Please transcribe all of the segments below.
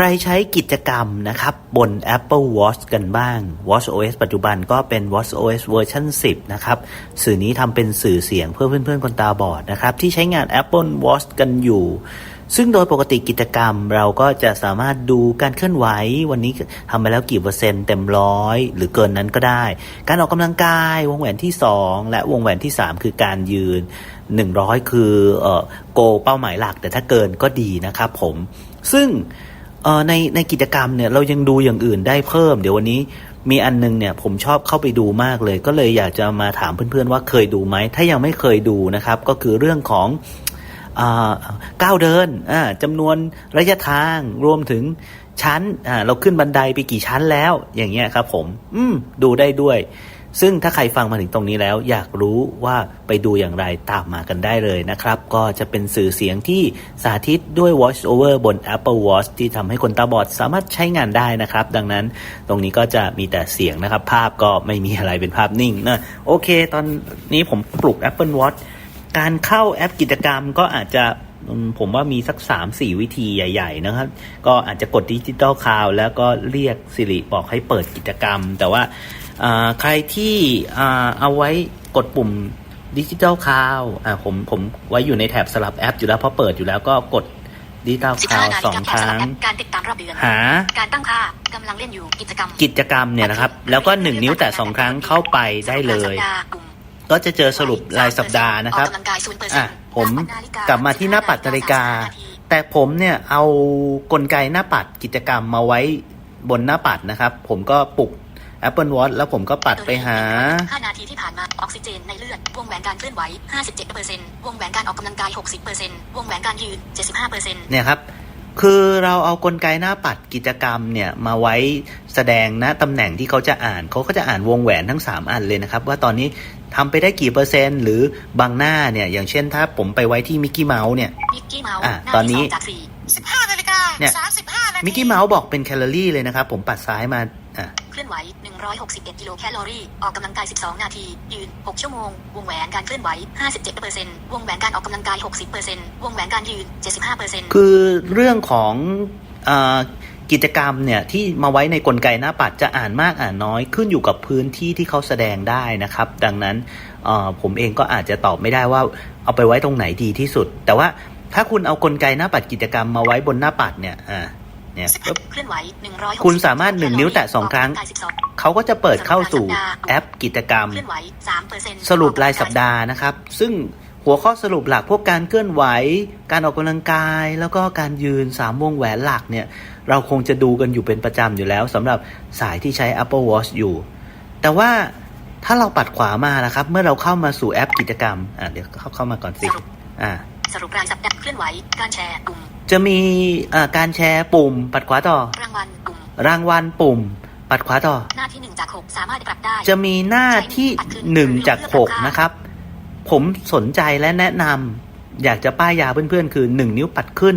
ใครใช้กิจกรรมนะครับ บน Apple Watch กันบ้าง Watch OS ปัจจุบันก็เป็น Watch OS เวอร์ชัน10 นะครับ สื่อนี้ทำเป็นสื่อเสียงเพื่อเพื่อนๆคนตาบอดนะครับ ที่ใช้งาน Apple Watch กันอยู่ ซึ่งโดยปกติกิจกรรมเราก็จะสามารถดูการเคลื่อนไหว วันนี้ทำไปแล้วกี่เปอร์เซ็นต์เต็มร้อย หรือเกินนั้นก็ได้ การออกกำลังกายวงแหวนที่ 2 และวงแหวนที่ 3 คือการยืน 100 คือเอ่อโกเป้าหมายหลัก แต่ถ้าเกินก็ดีนะครับผมซึ่ง ในในกิจกรรมเนี่ยเรายังดูอย่างอื่นได้เพิ่ม เดี๋ยววันนี้มีอันนึงเนี่ยผมชอบเข้าไปดูมากเลย ก็เลยอยากจะมาถามเพื่อนๆว่าเคยดูไหม ถ้ายังไม่เคยดูนะครับ ก็คือเรื่องของก้าวเดินจำนวนระยะทางรวมถึงชั้นเราขึ้นบันไดไปกี่ชั้นแล้วอย่างเงี้ยครับผม อืมดูได้ด้วย ซึ่งถ้าใครฟังมาถึงตรงนี้แล้ว อยากรู้ว่าไปดูอย่างไรตามมากันได้เลยนะครับ ก็จะเป็นสื่อเสียงที่สาธิตด้วย Watch Over บน Apple Watch ที่ทำให้คนตาบอดสามารถใช้งานได้นะครับ ดังนั้นตรงนี้ก็จะมีแต่เสียงนะครับ ภาพก็ไม่มีอะไรเป็นภาพนิ่งนะโอเค ตอนนี้ผมปลุก Apple Watch การเข้าแอปกิจกรรมก็อาจจะผมว่ามีสัก 3-4 วิธีใหญ่ ๆ นะครับ ก็อาจจะกดดิจิตอลคาวแล้วก็เรียกสิริบอกให้เปิดกิจกรรม แต่ว่า ใครที่อ่าเอาไว้กดปุ่มดิจิตอลคาวอ่าผมผมไว้อยู่ในแถบสลับแอปอยู่แล้วเพราะเปิดอยู่แล้วก็กดดิจิตอลคาว15นาสฬิองกาครั้งการติดตามรอบเดือนหาการตั้งค่ากำลังเล่นอยู่กิจกรรมกิจกรรมเนี่ยนะครับ แล้วก็1นิ้วแต่สองครั้งเข้าไปได้เลยสัปดาห์กลุ่มก็จะเจอสรุปรายสัปดาห์นะครับออกกำลังกาย0%อะผมกลับมาที่หน้าปัดนาฬิกา แต่ผมเนี่ยเอากลไกหน้าปัดกิจกรรมมาไว้บนหน้าปัดนะครับ ผมก็ปลุก Apple Watch แล้วผมก็ปัดไปหา 5 นาทีที่ผ่านมาออกซิเจนในเลือด วงแหวนการเคลื่อนไหว 57%วงแหวนการออกกำลังกาย 60%วงแหวนการยืน 75%เนี่ยครับ คือเราเอากลไกหน้าปัดกิจกรรมเนี่ยมาไว้แสดงณตำแหน่งที่เขาจะอ่าน เขาก็จะอ่านวงแหวนทั้ง 3 อันเลยนะครับ ว่าตอนนี้ทำไปได้กี่เปอร์เซ็นต์ หรือบางหน้าเนี่ยอย่างเช่นถ้าผมไปไว้ที่มิกกี้เมาส์เนี่ยมิกกี้เมาส์อะหน้าตอนที่นี้สองจากสี่15นาฬิกาเนี่ย35นาทีมิกกี้เมาส์บอกเป็นแคลอรี่เลยนะครับผมปัดซ้ายมาอะเค ลื่อนไหว 161 กิโลแคลอรี่ ออกกำลังกาย 12 นาที ยืน 6 ชั่วโมง วงแหวนการเคลื่อนไหว 57%วงแหวนการออกกำลังกาย 60%วงแหวนการยืน 75%คือเรื่องของอกิจกรรมเนี่ยที่มาไว้ในกลไกหน้าปัดจะอ่านมากอ่านน้อยขึ้นอยู่กับพื้นที่ที่เขาแสดงได้นะครับ ดังนั้นผมเองก็อาจจะตอบไม่ได้ว่าเอาไปไว้ตรงไหนดีที่สุด แต่ว่าถ้าคุณเอากลไกหน้าปัดกิจกรรมมาไว้บนหน้าปัดเนี่ยอ่า เนี่ยปุ๊บเคลื่อนไหว160คุณสามารถหนึ่งนิ้วแตะสองครั้งออกกำลักาย12เขาก็จะเปิดเข้าสู่แอปกิจกรรมเคลื่อนไหว3%สรุปรายสัปดาห์นะครับ ซึ่งหัวข้อสรุปหลักพวกการเคลื่อนไหว การออกกำลังกาย แล้วก็การยืนสามวงแหวนหลักเนี่ย เราคงจะดูกันอยู่เป็นประจำอยู่แล้วสำหรับสายที่ใช้ Apple Watch อยู่ แต่ว่าถ้าเราปัดขวามานะครับ เมื่อเราเข้ามาสู่แอปกิจกรรม อะเดี๋ยวเข้าเข้ามาก่อนสิ อ่า สรุปรายสัปดาห์เคลื่อนไหว การแชร์กลุ่ม จะมีอ่าการแชร์ปุ่มปัดขวาต่อ รางวัลกลุ่มรางวัลปุ่ม ปัดขวาต่อ หน้าที่1จาก6สามารถปรับได้ จะมีหน้าที่หนึ่งจากหกนะครับ ผมสนใจและแนะนำอยากจะป้ายยาเพื่อนๆ คือหนึ่งนิ้วปัดขึ้น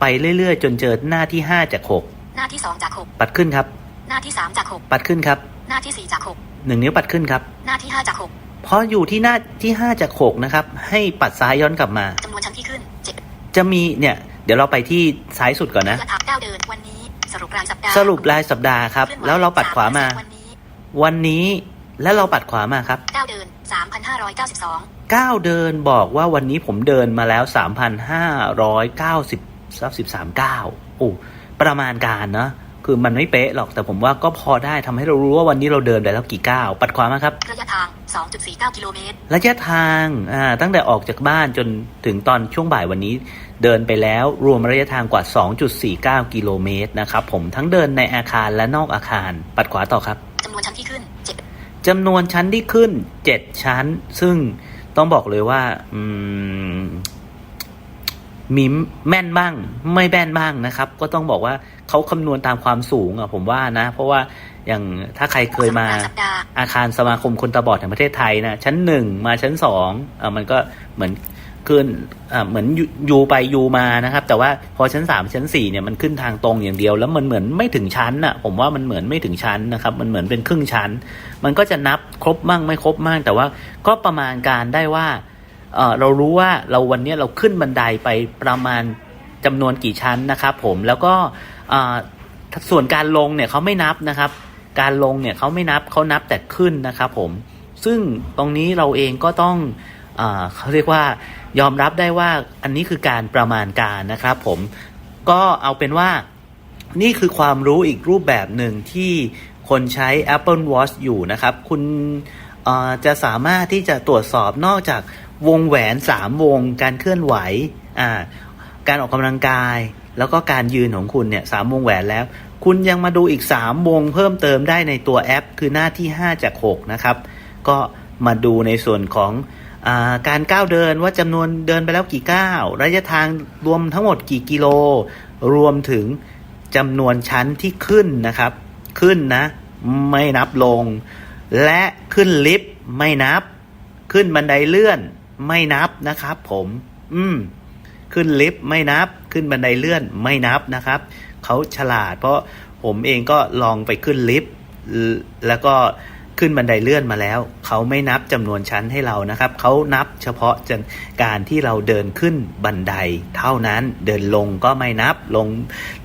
ไปเรื่อยๆ จนเจอหน้าที่ห้าจากหกหน้าที่2จากปัดขึ้นครับ6หน้าที่3จากปัดขึ้นครับ6หน้าที่4จากหนึ่งนิ้วปัดขึ้นครับ6หน้าที่5จากพออยู่ที่หน้าที่ห้าจากหกนะครับ ให้ปัดซ้ายย้อนกลับมา6จำนวนชั้นที่ขึ้น7จะมีเนี่ยเดี๋ยวเราไปที่ซ้ายสุดก่อนนะระยะทางก้าวเดินวันนี้สรุปรายสัปดาห์สรุปรายสัปดาห์ครับ แล้วเราปัดขวามา วันนี้วันนี้แล้วเราปัดขวามาครับก้าวเดิน3,592ก้าวเดินบอกว่าวันนี้ผมเดินมาแล้ว 3,590สัก13ก้าวโอ้ประมาณการเนาะคือมันไม่เป๊ะหรอกแต่ผมว่าก็พอได้ทำให้เรารู้ว่าวันนี้เราเดินไปแล้วกี่ก้าวปัดขวามาครับ ระยะทาง 2.49 กิโลเมตร ระยะทางอ่าตั้งแต่ออกจากบ้านจนถึงตอนช่วงบ่ายวันนี้ เดินไปแล้วรวมระยะทางกว่า 2.49 กิโลเมตรนะครับผมทั้งเดินในอาคารและนอกอาคาร ปัดขวาต่อครับจำนวนชั้นที่ขึ้น7จำนวนชั้นที่ขึ้น 7 ชั้น ซึ่งต้องบอกเลยว่าอืมมีแม่นบ้าง ไม่แม่นบ้างนะครับ ก็ต้องบอกว่าเขาคำนวณตามความสูงอะผมว่านะ เพราะว่าอย่างถ้าใครเคยมาสรุปรายสัปดาห์อาคารสมาคมคนตาบอดแห่งประเทศไทยนะชั้นหนึ่งมาชั้นสองอ่ามันก็เหมือน ขึ้นอ่าเหมือนยูยูไปยูมานะครับ แต่ว่าพอชั้นสามชั้นสี่เนี่ยมันขึ้นทางตรงอย่างเดียว แล้วมันเหมือนไม่ถึงชั้นน่ะผมว่ามันเหมือนไม่ถึงชั้นนะครับ มันเหมือนเป็นครึ่งชั้น มันก็จะนับครบมั่งไม่ครบมั่งแต่ว่าก็ประมาณการได้ว่าเเรารู้ว่าเราวันนี้เราขึ้นบันไดไปประมาณจำนวนกี่ชั้นนะครับผมแล้วก็ส่วนการลงเนี่ยเขาไม่นับนะครับ การลงเนี่ยเขาไม่นับเขานับแต่ขึ้นนะครับผมซึ่งตรงนี้เราเองก็ต้อง เขาเรียกว่ายอมรับได้ว่าอันนี้คือการประมาณการนะครับ ผมก็เอาเป็นว่านี่คือความรู้อีกรูปแบบหนึ่งที่คนใช้ Apple Watch อยู่นะครับ คุณจะสามารถที่จะตรวจสอบนอกจากวงแหวน 3 วง การเคลื่อนไหว การออกกำลังกาย แล้วก็การยืนของคุณเนี่ยสามวงแหวนแล้ว คุณยังมาดูอีก 3 วงเพิ่มเติมได้ในตัวแอป คือหน้าที่ 5 จาก 6 นะครับ ก็มาดูในส่วนของ การก้าวเดินว่าจำนวนเดินไปแล้วกี่ก้าวระยะทางรวมทั้งหมดกี่กิโล รวมถึงจำนวนชั้นที่ขึ้นนะครับ ขึ้นนะ ไม่นับลง และขึ้นลิฟต์ไม่นับ ขึ้นบันไดเลื่อนไม่นับนะครับ ผม อืม ขึ้นลิฟต์ไม่นับ ขึ้นบันไดเลื่อนไม่นับนะครับเขาฉลาด เพราะผมเองก็ลองไปขึ้นลิฟต์แล้วก็ ขึ้นบันไดเลื่อนมาแล้ว เขาไม่นับจำนวนชั้นให้เรานะครับ เขานับเฉพาะการที่เราเดินขึ้นบันได เท่านั้นเดินลงก็ไม่นับ ลง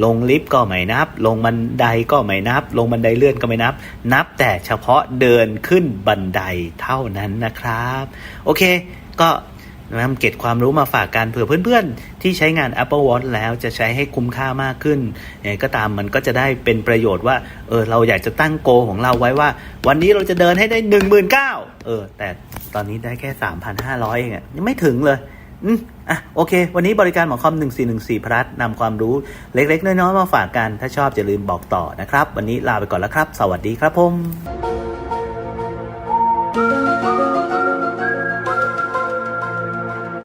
ลงลิฟต์ก็ไม่นับ ลงบันไดก็ไม่นับ ลงบันไดเลื่อนก็ไม่นับ นับแต่เฉพาะเดินขึ้นบันไดเท่านั้นนะครับ โอเค ก็ นำเก็บความรู้มาฝากกันเผื่อเพื่อนๆ ที่ใช้งาน Apple Watch แล้วจะใช้ให้คุ้มค่ามากขึ้นก็ตามมันก็จะได้เป็นประโยชน์ว่าเออเราอยากจะตั้งโกของเราไว้ว่า วันนี้เราจะเดินให้ได้หนึ่งหมื่นเก้าเออ แต่ตอนนี้ได้แค่สามพันห้าร้อยเองอะยังไม่ถึงเลยอืมอะโอเค วันนี้บริการหมอคอม 1414 พลัสนำความรู้เล็กๆ น้อยๆ มาฝากกัน ถ้าชอบอย่าลืมบอกต่อนะครับ วันนี้ลาไปก่อนแล้วครับ สวัสดีครับผม